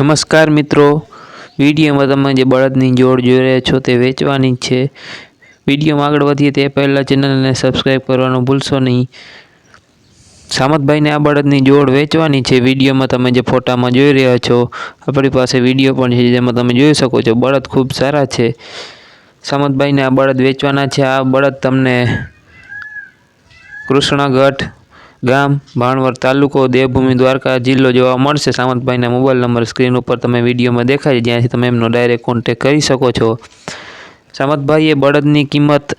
નમસ્કાર મિત્રો. વિડીયોમાં તમે જે બળદની જોડ જોઈ રહ્યા છો તે વેચવાની છે. વિડીયોમાં આગળ વધીએ તે પહેલાં ચેનલને સબસ્ક્રાઈબ કરવાનું ભૂલશો નહીં. સામતભાઈને આ બળદની જોડ વેચવાની છે. વિડીયોમાં તમે જે ફોટામાં જોઈ રહ્યા છો, આપણી પાસે વીડિયો પણ છે જેમાં તમે જોઈ શકો છો બળદ ખૂબ સારા છે. સામતભાઈને આ બળદ વેચવાના છે. આ બળદ તમને કૃષ્ણગઢ ગામ ભાણવર તાલુકો, દેવભૂમિ, દ્વારકા જિલ્લો જોવા મળશે. સામંતભાઈના મોબાઈલ નંબર સ્ક્રીન ઉપર તમે વિડીયોમાં દેખાય જ્યાંથી તમે એમનો ડાયરેક્ટ કોન્ટેક કરી શકો છો. સામંતભાઈએ બળદની કિંમત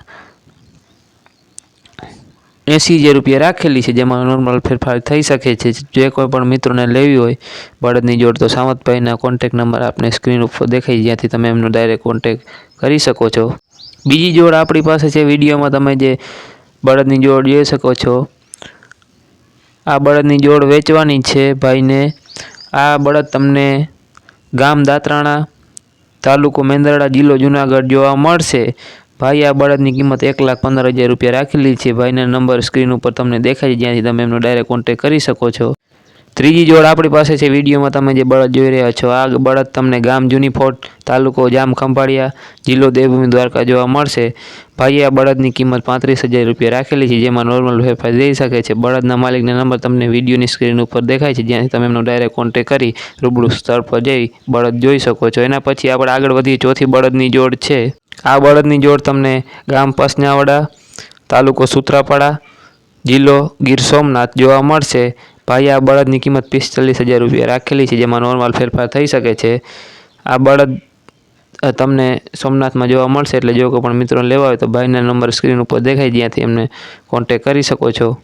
એંસી હજાર રૂપિયા રાખેલી છે, જેમાં નોર્મલ ફેરફાર થઈ શકે છે. જે કોઈ પણ મિત્રોને લેવી હોય બળદની જોડ, તો સામંતભાઈના કોન્ટેક નંબર આપને સ્ક્રીન ઉપર દેખાય જ્યાંથી તમે એમનો ડાયરેક્ટ કોન્ટેક કરી શકો છો. બીજી જોડ આપણી પાસે છે. વિડીયોમાં તમે જે બળદની જોડ જોઈ શકો છો. આ બળદની જોડ વેચવાની છે ભાઈને. આ બળદ તમને ગામ દાતરાણા તાલુકો મેંદરડા જિલ્લો જુનાગઢ જોવા મળશે. ભાઈ, આ બળદની કિંમત એક લાખ પંદર હજાર રૂપિયા રાખેલી છે. ભાઈના નંબર સ્ક્રીન ઉપર તમને દેખાય છે. જ્યાંથી તમે એમનો ડાયરેક્ટ કોન્ટેક કરી શકો છો. ત્રીજી જોડ આપણી પાસે છે, વિડીયોમાં તમે જે બળદ જોઈ રહ્યા છો, આ બળદ તમને ગામ જૂની તાલુકો જામ ખંભાળિયા જિલ્લો દેવભૂમિ દ્વારકા જોવા મળશે. ભાઈએ આ બળદની કિંમત પાંત્રીસ હજાર રૂપિયા રાખેલી છે, જેમાં નોર્મલ ફેરફાર જઈ શકે છે. બળદના માલિકના નંબર તમને વિડીયોની સ્ક્રીન ઉપર દેખાય છે, જ્યાંથી તમે એમનો ડાયરેક્ટ કોન્ટેક કરી રૂબરૂ સ્થળ પર જઈ બળદ જોઈ શકો છો. એના પછી આપણે આગળ વધીએ, ચોથી બળદની જોડ છે. આ બળદની જોડ તમને ગામ પસનાવાડા તાલુકો સુત્રાપાડા જિલ્લો ગીર સોમનાથ જોવા મળશે. ભાઈ, આ બળદની કિંમત પિસ્તાલીસ હજાર રૂપિયા રાખેલી છે, જેમાં નોર્મલ ફેરફાર થઈ શકે છે. આ બળદ તમને સોમનાથમાં જોવા મળશે, એટલે જો કોઈ પણ મિત્રો લેવા હોય તો ભાઈના નંબર સ્ક્રીન ઉપર દેખાય, જ્યાંથી એમને કોન્ટેક કરી શકો છો.